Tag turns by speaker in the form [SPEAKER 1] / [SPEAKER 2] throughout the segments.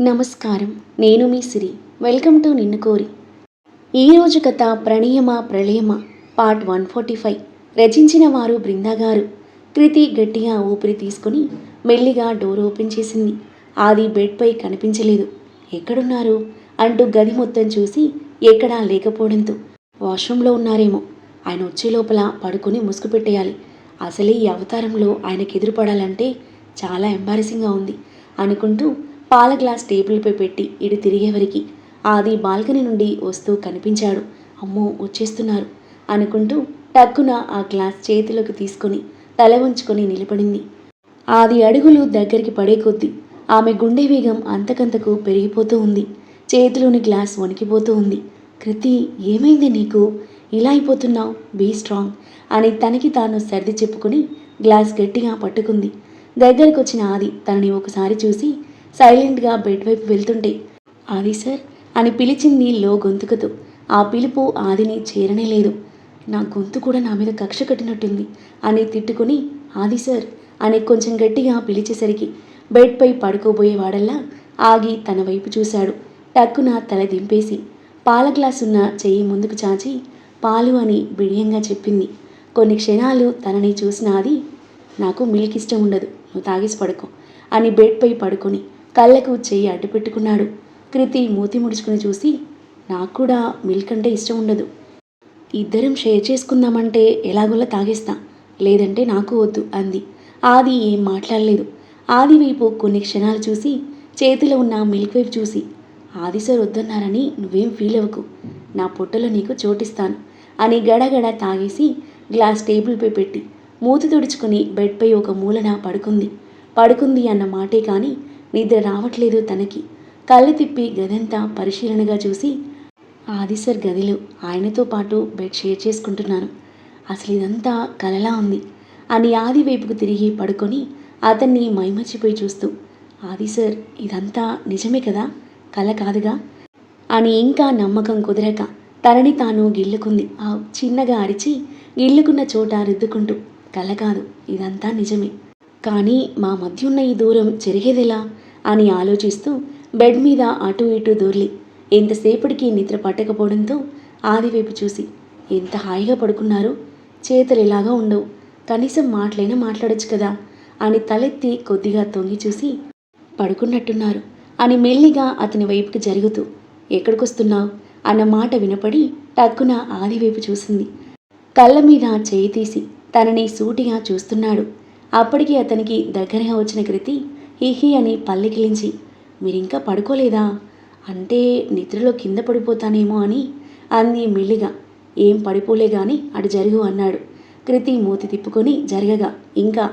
[SPEAKER 1] నమస్కారం. నేను మీ సిరి. Welcome to నిన్ను కోరి. ఈరోజు కథ ప్రణయమ ప్రళయమ? Part one forty five. రచించిన వారు బృందా గారు. కృతి గట్టిగా ఊపిరి తీసుకొని మెల్లిగా డోర్ ఓపెన్ చేసింది. ఆది బెడ్పై కనిపించలేదు. ఎక్కడున్నారు? అంటూ గది మొత్తం చూసి ఎక్కడా లేకపోవడంతో వాష్రూమ్లో ఉన్నారేమో. ఆయన వచ్చే లోపల పడుకొని ముసుగు పెట్టేయాలి. అసలే ఈ అవతారంలో ఆయనకు ఎదురుపడాలంటే చాలా ఎంబారసింగ్గా ఉంది అనుకుంటూ పాల గ్లాస్ టేబుల్పై పెట్టి ఇటు తిరిగేవరికి. ఆది బాల్కనీ నుండి వస్తూ కనిపించాడు. అమ్మో వచ్చేస్తున్నారు అనుకుంటూ టక్కున ఆ గ్లాస్ చేతిలోకి తీసుకొని తల వంచుకొని నిలబడింది. ఆది అడుగులు దగ్గరికి పడే కొద్దీ ఆమె గుండె వేగం అంతకంతకు పెరిగిపోతూ ఉంది. చేతిలోని గ్లాస్ వణికిపోతూ ఉంది. కృతి ఏమైంది నీకు? ఇలా అయిపోతున్నావు? బీ స్ట్రాంగ్ అని తనకి తాను సర్ది చెప్పుకొని గ్లాస్ గట్టిగా పట్టుకుంది. దగ్గరకు వచ్చిన ఆది తనని ఒకసారి చూసి సైలెంట్గా బెడ్ వైపు వెళ్తుంటే ఆది సార్ అని పిలిచింది లో గొంతుకతో ఆ పిలుపు ఆదిని చేరనే లేదు. నా గొంతు కూడా నా మీద కక్ష కట్టినట్టుంది అని తిట్టుకుని ఆది సార్ అని కొంచెం గట్టిగా పిలిచేసరికి బెడ్పై పడుకోబోయేవాడల్లా ఆగి తన వైపు చూశాడు. టక్కున తల దింపేసి పాల గ్లాస్ ఉన్న చెయ్యి ముందుకు చాచి పాలు అని బిడియంగా చెప్పింది. కొన్ని క్షణాలు తనని చూసిన అది నాకు మిల్క్ ఇష్టం ఉండదు నువ్వు తాగేసి పడుకో అని బెడ్పై పడుకొని కళ్ళకు చెయ్యి అడ్డు పెట్టుకున్నాడు. కృతి మూతి ముడుచుకుని చూసి నాకు కూడా మిల్క్ అంటే ఇష్టం ఉండదు. ఇద్దరం షేర్ చేసుకుందామంటే ఎలాగోలా తాగేస్తా. లేదంటే నాకు వద్దు అంది. ఆది ఏం మాట్లాడలేదు. ఆది వైపు కొన్ని క్షణాలు చూసి చేతిలో ఉన్న మిల్క్ వైపు చూసి ఆది సార్ వద్దన్నారని నువ్వేం ఫీల్ అవ్వకు. నా పొట్టలో నీకు చోటిస్తాను అని గడగడ తాగేసి గ్లాస్ టేబుల్పై పెట్టి మూతి తుడుచుకుని బెడ్పై ఒక మూలన పడుకుంది. పడుకుంది అన్న మాటే కానీ నిద్ర రావట్లేదు తనకి. కళ్ళు తిప్పి గదంతా పరిశీలనగా చూసి ఆదిసర్ గదిలో ఆయనతో పాటు బెడ్ షేర్ చేసుకుంటున్నాను. అసలు ఇదంతా కలలా ఉంది అని ఆది వైపుకు తిరిగి పడుకొని అతన్ని మైమర్చిపోయి చూస్తూ ఆది సార్ ఇదంతా నిజమే కదా? కల కాదుగా? అని ఇంకా నమ్మకం కుదరక తనని తాను గిల్లుకుంది. ఆ చిన్నగా అరిచి గిల్లుకున్న చోట రుద్దుకుంటూ కల కాదు ఇదంతా నిజమే. కానీ మా మధ్య ఉన్న ఈ దూరం జరిగేదెలా? అని ఆలోచిస్తూ బెడ్ మీద అటు ఇటు దూర్లి. ఎంతసేపటికి నిద్ర పట్టకపోవడంతో ఆదివైపు చూసి ఎంత హాయిగా పడుకున్నారు? చేతులు ఇలాగా ఉండవు. కనీసం మాటలైనా మాట్లాడొచ్చు కదా అని తలెత్తి కొద్దిగా తొంగి చూసి పడుకున్నట్టున్నారు అని మెల్లిగా అతని వైపుకి జరుగుతూ ఎక్కడికొస్తున్నావు? అన్న మాట వినపడి టక్కున ఆదివైపు చూసింది. కళ్ళ మీద చేయి తీసి తనని సూటిగా చూస్తున్నాడు. అప్పటికి అతనికి దగ్గరగా వచ్చిన కృతి హిహి అని పల్లెకిలించి మీరింకా పడుకోలేదా? అంటే నిద్రలో కింద పడిపోతానేమో అని అంది మెల్లిగా. ఏం పడిపోలే గాని అటు జరుగు అన్నాడు. కృతి మూతి తిప్పుకొని జరగగా. ఇంకా?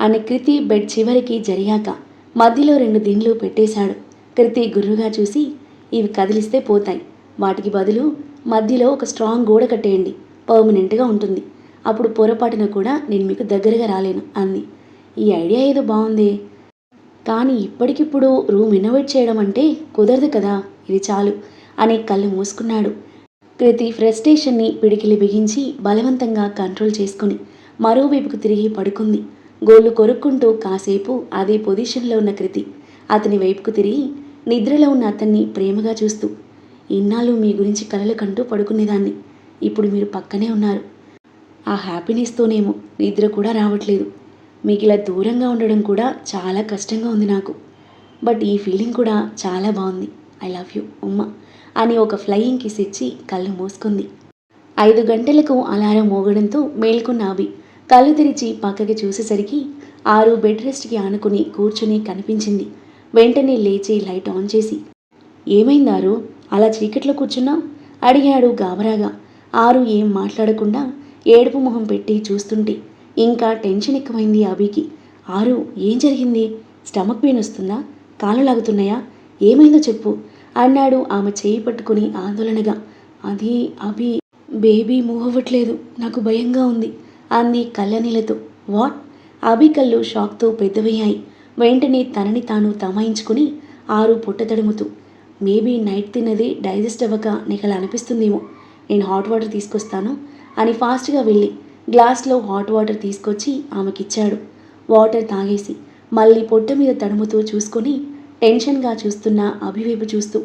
[SPEAKER 1] అని కృతి బెడ్ చివరికి జరిగాక మధ్యలో రెండు దిండ్లు పెట్టేశాడు. కృతి గుర్రుగా చూసి ఇవి కదిలిస్తే పోతాయి. వాటికి బదులు మధ్యలో ఒక స్ట్రాంగ్ గోడ కట్టేయండి. పర్మనెంట్గా ఉంటుంది. అప్పుడు పొరపాటున కూడా నేను మీకు దగ్గరగా రాలేను అంది. ఈ ఐడియా ఏదో బాగుంది కానీ ఇప్పటికిప్పుడు రూమ్ ఇన్నోవేట్ చేయడం అంటే కుదరదు కదా ఇది చాలు అని కళ్ళు మూసుకున్నాడు. కృతి ఫ్రస్ట్రేషన్ని పిడికిలి బిగించి బలవంతంగా కంట్రోల్ చేసుకుని మరోవైపుకు తిరిగి పడుకుంది. గోళ్ళు కొరుక్కుంటూ కాసేపు అదే పొజిషన్లో ఉన్న కృతి అతని వైపుకు తిరిగి నిద్రలో ఉన్న అతన్ని ప్రేమగా చూస్తూ ఇన్నాళ్ళు మీ గురించి కలలు కంటూ పడుకునేదాన్ని ఇప్పుడు మీరు పక్కనే ఉన్నారు. ఆ హ్యాపీనెస్తోనేమో నిద్ర కూడా రావట్లేదు. మీకు ఇలా దూరంగా ఉండడం కూడా చాలా కష్టంగా ఉంది నాకు. బట్ ఈ ఫీలింగ్ కూడా చాలా బాగుంది. ఐ లవ్ యూ ఉమ్మ అని ఒక ఫ్లయింగ్ కిస్ ఇచ్చి కళ్ళు మూసుకుంది. ఐదు గంటలకు అలారం మోగడంతో మేల్కొన్న అభి కళ్ళు తెరిచి పక్కకి చూసేసరికి ఆరు బెడ్ రెస్ట్కి ఆనుకుని కూర్చుని కనిపించింది. వెంటనే లేచి లైట్ ఆన్ చేసి ఏమైందారు అలా చీకట్లో కూర్చున్నా? అడిగాడు గాబరాగా. ఆరు ఏం మాట్లాడకుండా ఏడుపు మొహం పెట్టి చూస్తుంటే ఇంకా టెన్షన్ ఎక్కువైంది అభికి. ఆరు ఏం జరిగింది? స్టమక్ పెయిన్ వస్తుందా? కాళ్ళు లాగుతున్నాయా? ఏమైందో చెప్పు అన్నాడు ఆమె చేయి పట్టుకుని ఆందోళనగా. అది అభి బేబీ మూవ్ అవ్వట్లేదు నాకు భయంగా ఉంది అంది కళ్ళనీలతో వాట్? అభి కళ్ళు షాక్తో పెద్దవయ్యాయి. వెంటనే తనని తాను తమాయించుకుని ఆరు పొట్ట తడుముతూ మేబీ నైట్ తిన్నది డైజెస్ట్ అవ్వక నీకు అలా అనిపిస్తుందేమో నేను హాట్ వాటర్ తీసుకొస్తాను అని ఫాస్ట్గా వెళ్ళి గ్లాస్లో హాట్ వాటర్ తీసుకొచ్చి ఆమెకిచ్చాడు. వాటర్ తాగేసి మళ్ళీ పొట్ట మీద తడుముతూ చూసుకొని టెన్షన్గా చూస్తున్న అభివైపు చూస్తూ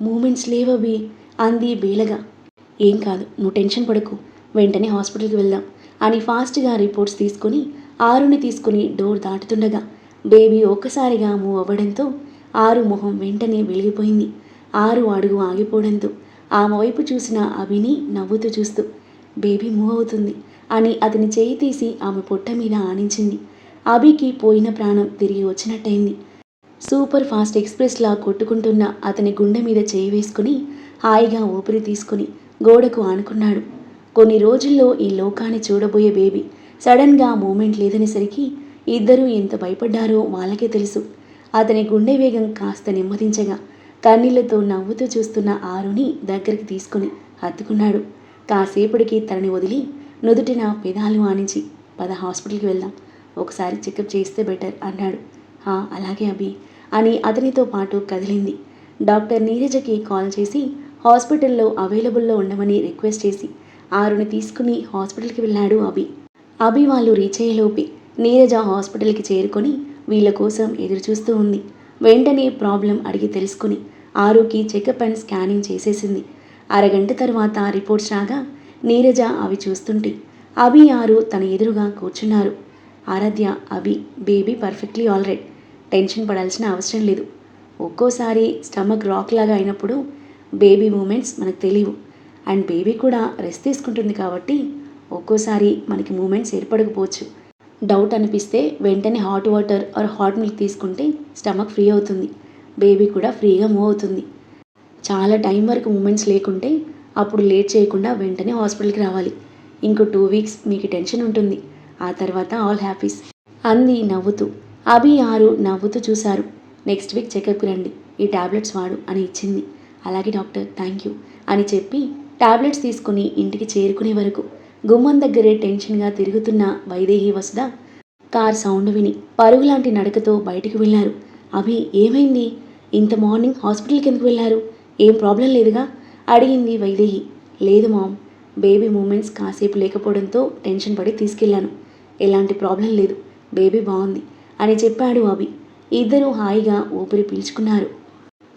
[SPEAKER 1] మూమెంట్స్ లేవవి అంది బేలగా. ఏం కాదు నువ్వు టెన్షన్ పడకు వెంటనే హాస్పిటల్కి వెళ్దాం అని ఫాస్ట్గా రిపోర్ట్స్ తీసుకుని ఆరుని తీసుకుని డోర్ దాటుతుండగా బేబీ ఒక్కసారిగా మూవ్ అవ్వడంతో ఆరు మొహం వెంటనే వెలిగిపోయింది. ఆరు అడుగు ఆగిపోవడంతో ఆమె వైపు చూసిన అభిని నవ్వుతూ చూస్తూ బేబీ మూవ్ అవుతుంది అని అతని చేయి తీసి ఆమె పొట్ట మీద ఆనించింది. అభికి పోయిన ప్రాణం తిరిగి వచ్చినట్టయింది. సూపర్ ఫాస్ట్ ఎక్స్ప్రెస్లా కొట్టుకుంటున్న అతని గుండె మీద చేయి వేసుకుని హాయిగా ఊపిరి తీసుకుని గోడకు ఆనుకున్నాడు. కొన్ని రోజుల్లో ఈ లోకాన్ని చూడబోయే బేబీ సడన్గా మూమెంట్ లేదనేసరికి ఇద్దరూ ఎంత భయపడ్డారో వాళ్ళకే తెలుసు. అతని గుండె వేగం కాస్త నెమ్మదించగా కన్నీళ్ళతో నవ్వుతూ చూస్తున్న ఆరుని దగ్గరికి తీసుకుని హత్తుకున్నాడు. కాసేపటికి తనని వదిలి నుదుటిన పెదాలు ఆనించి పద హాస్పిటల్కి వెళ్దాం ఒకసారి చెకప్ చేస్తే బెటర్ అన్నాడు. "హా, అలాగే అభి అని అతనితో పాటు కదిలింది. డాక్టర్ నీరజకి కాల్ చేసి హాస్పిటల్లో అవైలబుల్లో ఉండమని రిక్వెస్ట్ చేసి ఆరుని తీసుకుని హాస్పిటల్కి వెళ్ళాడు అభి. అభి వాళ్ళు రీచ్ అయ్యేలోపే నీరజ హాస్పిటల్కి చేరుకొని వీళ్ళ కోసం ఎదురుచూస్తూ ఉంది. వెంటనే ప్రాబ్లం అడిగి తెలుసుకుని ఆరుకి చెకప్ అండ్ స్కానింగ్ చేసేసింది. అరగంట తర్వాత రిపోర్ట్స్ రాగా నీరజ అవి చూస్తుంటే అభి ఆరు తన ఎదురుగా కూర్చున్నారు. Aaradhya Abhi baby perfectly already tension పడాల్సిన అవసరం లేదు. ఒక్కోసారి స్టమక్ రాక్ లాగా అయినప్పుడు బేబీ మూమెంట్స్ మనకు తెలియవు. అండ్ బేబీ కూడా రెస్ట్ తీసుకుంటుంది కాబట్టి ఒక్కోసారి మనకి మూమెంట్స్ ఏర్పడకపోవచ్చు. డౌట్ అనిపిస్తే వెంటనే hot water or hot milk తీసుకుంటే స్టమక్ ఫ్రీ అవుతుంది. బేబీ కూడా ఫ్రీగా మూవ్ అవుతుంది. చాలా టైం వరకు మూమెంట్స్ లేకుంటే అప్పుడు లేట్ చేయకుండా వెంటనే హాస్పిటల్కి రావాలి. ఇంకో టూ వీక్స్ మీకు టెన్షన్ ఉంటుంది. ఆ తర్వాత ఆల్ హ్యాపీస్ అంది నవ్వుతూ. అభి ఆరు నవ్వుతూ చూశారు. నెక్స్ట్ వీక్ చెకప్కి రండి. ఈ టాబ్లెట్స్ వాడు అని ఇచ్చింది. అలాగే డాక్టర్ థ్యాంక్ యూ అని చెప్పి ట్యాబ్లెట్స్ తీసుకుని ఇంటికి చేరుకునే వరకు గుమ్మం దగ్గరే టెన్షన్గా తిరుగుతున్న వైదేహి వసుద కార్ సౌండ్ విని పరుగులాంటి నడకతో బయటికి వెళ్ళారు. అభి ఏమైంది? ఇంత మార్నింగ్ హాస్పిటల్కి ఎందుకు వెళ్ళారు? ఏం ప్రాబ్లం లేదుగా? అడిగింది వైదేహి. లేదు మామ్ బేబీ మూమెంట్స్ కాసేపు లేకపోవడంతో టెన్షన్ పడి తీసుకెళ్ళాను. ఎలాంటి ప్రాబ్లం లేదు బేబీ బాగుంది అని చెప్పాడు అభి. ఇద్దరూ హాయిగా ఊపిరి పీల్చుకున్నారు.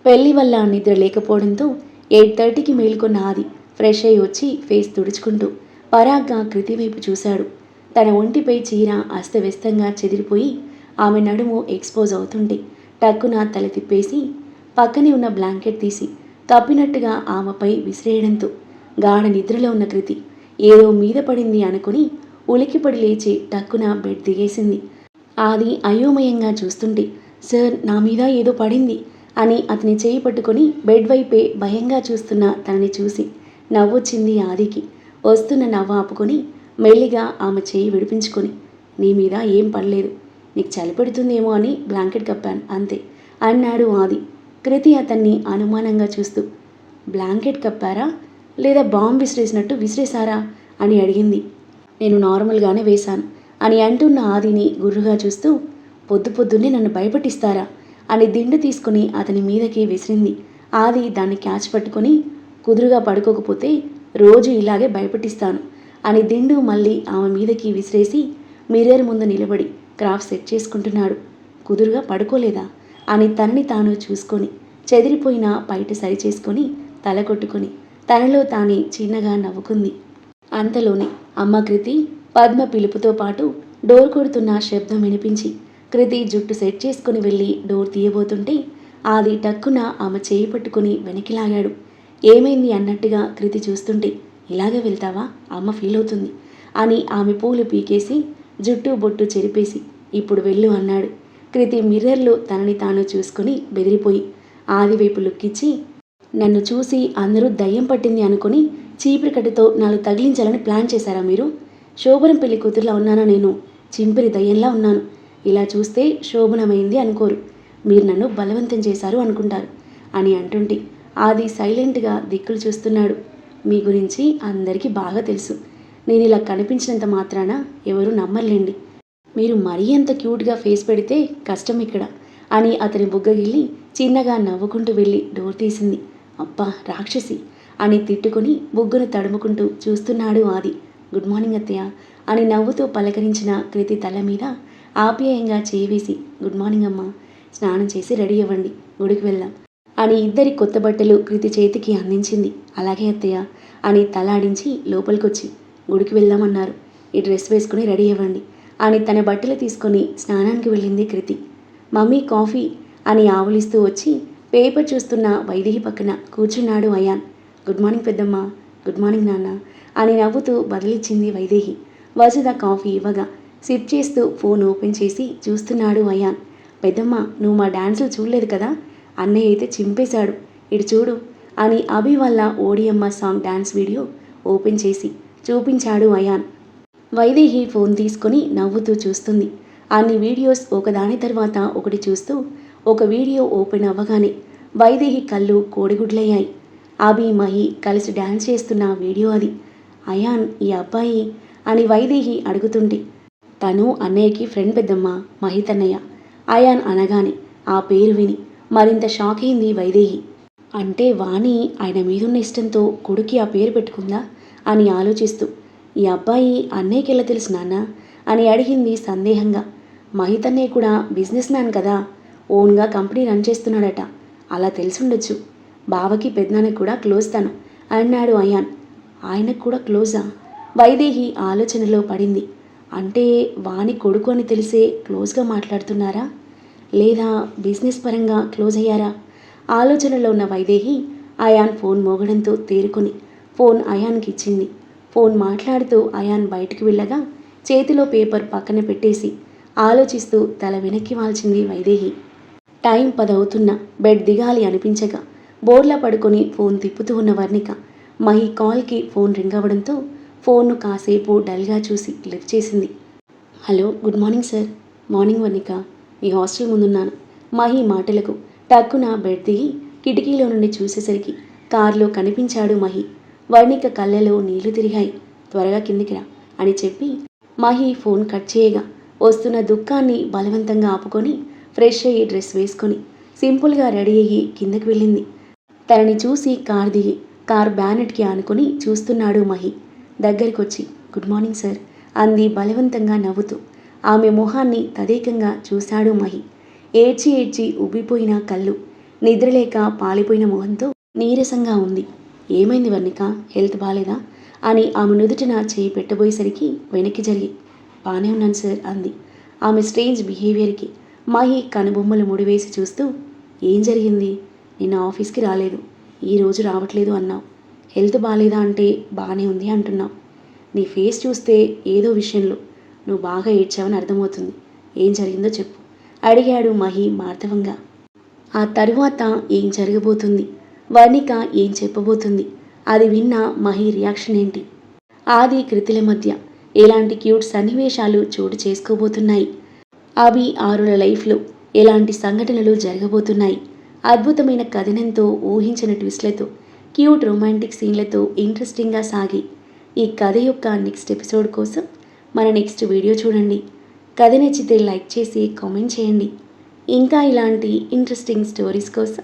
[SPEAKER 1] పెళ్ళి వల్ల నిద్ర లేకపోవడంతో ఎయిట్ థర్టీకి మేల్కొన్న ఆది ఫ్రెష్ అయి వచ్చి ఫేస్ తుడుచుకుంటూ పరాగ్గా కృతి వైపు చూశాడు. తన ఒంటిపై చీర అస్తవ్యస్తంగా చెదిరిపోయి ఆమె నడుము ఎక్స్పోజ్ అవుతుంటే టక్కున తల తిప్పేసి పక్కనే ఉన్న బ్లాంకెట్ తీసి తప్పినట్టుగా ఆమెపై విసిరేయడంతో గాఢ నిద్రలో ఉన్న కృతి ఏదో మీద పడింది అనుకుని ఉలికిపడి లేచి టక్కున బెడ్ దిగేసింది. ఆది అయోమయంగా చూస్తుంటే సార్ నా మీద ఏదో పడింది అని అతని చేయి పట్టుకొని బెడ్ వైపే భయంగా చూస్తున్న తనని చూసి నవ్వొచ్చింది ఆదికి. వస్తున్న నవ్వు ఆపుకొని మెల్లిగా ఆమె చేయి విడిపించుకొని నీ మీద ఏం పడలేదు నీకు చలి పెడుతుందేమో అని బ్లాంకెట్ కప్పాను. అంతే అన్నాడు ఆది. కృతి అతన్ని అనుమానంగా చూస్తూ బ్లాంకెట్ కప్పారా? లేదా బాంబు విసిరేసినట్టు విసిరేశారా? అని అడిగింది. నేను నార్మల్గానే వేశాను అని అంటున్న ఆదిని గుర్రుగా చూస్తూ పొద్దు పొద్దున్నే నన్ను భయపట్టిస్తారా? అని దిండు తీసుకుని అతని మీదకి విసిరింది. ఆది దాన్ని క్యాచ్ పట్టుకొని కుదురుగా పడుకోకపోతే రోజు ఇలాగే భయపట్టిస్తాను అని దిండు మళ్ళీ ఆమె మీదకి విసిరేసి మిర్రర్ ముందు నిలబడి క్రాఫ్ సెట్ చేసుకుంటున్నాడు. కుదురుగా పడుకోలేదా? అని తనని తాను చూసుకొని చెదిరిపోయిన బయట సరి చేసుకొని తల కొట్టుకొని తనలో తానే చిన్నగా నవ్వుకుంది. అంతలోనే అమ్మ కృతి పద్మ పిలుపుతో పాటు డోర్ కొడుతున్న శబ్దం వినిపించి కృతి జుట్టు సెట్ చేసుకుని వెళ్ళి డోర్ తీయబోతుంటే ఆది టక్కున ఆమె చేయి పట్టుకుని వెనక్కి లాగాడు. ఏమైంది అన్నట్టుగా కృతి చూస్తుంటే ఇలాగే వెళ్తావా? అమ్మ ఫీల్ అవుతుంది అని ఆమె పూలు పీకేసి జుట్టు బొట్టు చెరిపేసి ఇప్పుడు వెళ్ళు అన్నాడు. కృతి మిర్రర్లో తనని తాను చూసుకుని బెదిరిపోయి ఆదివైపు లుక్కిచ్చి నన్ను చూసి అందరూ దయ్యం పట్టింది అనుకుని చీపిరికట్టుతో నాలుగు తగిలించాలని ప్లాన్ చేశారా మీరు? శోభనం పెళ్ళి కూతురులా ఉన్నానా నేను? చింపిరి దయ్యంలా ఉన్నాను. ఇలా చూస్తే శోభనమైంది అనుకోరు. మీరు నన్ను బలవంతం చేశారు అనుకుంటారు అని అంటుంటే ఆది సైలెంట్గా దిక్కులు చూస్తున్నాడు. మీ గురించి అందరికీ బాగా తెలుసు. నేను ఇలా కనిపించినంత మాత్రాన ఎవరు నమ్మర్లేండి. మీరు మరీ అంత క్యూట్గా ఫేస్ పెడితే కష్టం ఇక్కడ అని అతని బుగ్గగిల్లి చిన్నగా నవ్వుకుంటూ వెళ్ళి డోర్ తీసింది. అబ్బా రాక్షసి! అని తిట్టుకొని బుగ్గను తడుముకుంటూ చూస్తున్నాడు ఆది. గుడ్ మార్నింగ్ అత్తయ్య అని నవ్వుతూ పలకరించిన కృతి తల మీద ఆప్యాయంగా చేవేసి గుడ్ మార్నింగ్ అమ్మా స్నానం చేసి రెడీ అవ్వండి గుడికి వెళ్దాం అని ఇద్దరి కొత్త బట్టలు కృతి చేతికి అందించింది. అలాగే అత్తయ్య అని తలాడించి లోపలికొచ్చి గుడికి వెళ్దామన్నారు ఈ డ్రెస్ వేసుకుని రెడీ అవ్వండి అని తన బట్టలు తీసుకొని స్నానానికి వెళ్ళింది కృతి. మమ్మీ కాఫీ అని ఆవులిస్తూ వచ్చి పేపర్ చూస్తున్న వైదేహి పక్కన కూర్చున్నాడు అయాన్. గుడ్ మార్నింగ్ పెద్దమ్మ గుడ్ మార్నింగ్ నాన్న అని నవ్వుతూ బదిలిచ్చింది వైదేహి. వసుధ కాఫీ ఇవ్వగా సిప్ చేస్తూ ఫోన్ ఓపెన్ చేసి చూస్తున్నాడు అయాన్. పెద్దమ్మ నువ్వు మా డాన్సులు చూడలేదు కదా? అన్నయ్య అయితే చింపేశాడు. ఇటు చూడు అని అభి వల్ల ఓడియమ్మ సాంగ్ డాన్స్ వీడియో ఓపెన్ చేసి చూపించాడు అయాన్. వైదేహి ఫోన్ తీసుకొని నవ్వుతూ చూస్తుంది. అన్ని వీడియోస్ ఒకదాని తర్వాత ఒకటి చూస్తూ ఒక వీడియో ఓపెన్ అవ్వగానే వైదేహి కళ్ళు కోడిగుడ్లయ్యాయి. అభి మహి కలిసి డ్యాన్స్ చేస్తున్న వీడియో అది. అయాన్ ఈ అబ్బాయి అని వైదేహి అడుగుతుంటే తను అన్నయ్యకి ఫ్రెండ్ పెద్దమ్మ మహితన్నయ్య అయాన్ అనగానే ఆ పేరు విని మరింత షాక్ అయింది వైదేహి. అంటే వాణి ఆయన మీదున్న ఇష్టంతో కొడుకి ఆ పేరు పెట్టుకుందా అని ఆలోచిస్తూ ఈ అబ్బాయి అన్నయ్యకి ఎలా తెలుసు నాన్న? అని అడిగింది సందేహంగా. మహితన్నయ్య కూడా బిజినెస్ మ్యాన్ కదా ఓన్గా కంపెనీ రన్ చేస్తున్నాడట. అలా తెలిసుండొచ్చు. బావకి పెద్దనాన్నకి కూడా క్లోజ్ తను అన్నాడు అయాన్. ఆయనకు కూడా క్లోజా? వైదేహి ఆలోచనలో పడింది. అంటే వాణి కొడుకు అని తెలిసే క్లోజ్గా మాట్లాడుతున్నారా? లేదా బిజినెస్ పరంగా క్లోజ్ అయ్యారా? ఆలోచనలో ఉన్న వైదేహి అయాన్ ఫోన్ మోగడంతో తేరుకొని ఫోన్ అయాన్కి ఇచ్చింది. ఫోన్ మాట్లాడుతూ అయాన్ బయటికి వెళ్ళగా చేతిలో పేపర్ పక్కన పెట్టేసి ఆలోచిస్తూ తల వెనక్కి వాల్చింది వైదేహి. టైం పదవుతున్నా బెడ్ దిగాలి అనిపించగా బోర్లా పడుకొని ఫోన్ తిప్పుతూ ఉన్న వర్ణిక మహి కాల్కి ఫోన్ రింగ్ అవ్వడంతో ఫోన్ను కాసేపు డల్గా చూసి లిఫ్ట్ చేసింది. Hello good morning sir. Morning Varnika. మీ హాస్టల్ ముందున్నాను. మహి మాటలకు టక్కున బెడ్ దిగి కిటికీలో నుండి చూసేసరికి కారులో కనిపించాడు మహి. వర్ణిక కళ్ళలో నీళ్ళు తిరిగాయి. త్వరగా కిందికి రా అని చెప్పి మహి ఫోన్ కట్ చేయగా వస్తున్న దుఃఖాన్ని బలవంతంగా ఆపుకొని ఫ్రెష్ అయ్యి డ్రెస్ వేసుకొని సింపుల్గా రెడీ అయ్యి కిందకి వెళ్ళింది. తనని చూసి కార్ దిగి కార్ బ్యానెట్కి ఆనుకుని చూస్తున్నాడు మహి. దగ్గరికి వచ్చి గుడ్ మార్నింగ్ సార్ అంది బలవంతంగా నవ్వుతూ. ఆమె మొహాన్ని తదేకంగా చూశాడు మహి. ఏడ్చి ఏడ్చి ఉబ్బిపోయిన కళ్ళు నిద్రలేక పాలిపోయిన మొహంతో నీరసంగా ఉంది. ఏమైంది వర్ణిక? హెల్త్ బాగాలేదా అని ఆమె నుదుటిన చేయి పెట్టబోయేసరికి వెనక్కి జరిగి బాగానే ఉన్నాను సార్ అంది. ఆమె స్ట్రేంజ్ బిహేవియర్కి మాహి కనుబొమ్మలు ముడివేసి చూస్తూ ఏం జరిగింది? నిన్న ఆఫీస్కి రాలేదు. ఈరోజు రావట్లేదు అన్నావు. హెల్త్ బాగాలేదా అంటే బాగానే ఉంది అంటున్నావు. నీ ఫేస్ చూస్తే ఏదో విషయంలో నువ్వు బాగా ఏడ్చావని అర్థమవుతుంది. ఏం జరిగిందో చెప్పు అడిగాడు మహి మార్ధవంగా ఆ తరువాత ఏం జరగబోతుంది? వర్ణిక ఏం చెప్పబోతుంది? అది విన్న మహి రియాక్షన్ ఏంటి? ఆది కృతిల మధ్య ఎలాంటి క్యూట్ సన్నివేశాలు చోటు చేసుకోబోతున్నాయి? అవి ఆరుల లైఫ్లో ఎలాంటి సంఘటనలు జరగబోతున్నాయి? అద్భుతమైన కథనంతో ఊహించిన ట్విస్ట్లతో క్యూట్ రొమాంటిక్ సీన్లతో ఇంట్రెస్టింగ్గా సాగి ఈ కథ యొక్క నెక్స్ట్ ఎపిసోడ్ కోసం మన నెక్స్ట్ వీడియో చూడండి. కథ నచ్చితే లైక్ చేసి కామెంట్ చేయండి. ఇంకా ఇలాంటి ఇంట్రెస్టింగ్ స్టోరీస్ కోసం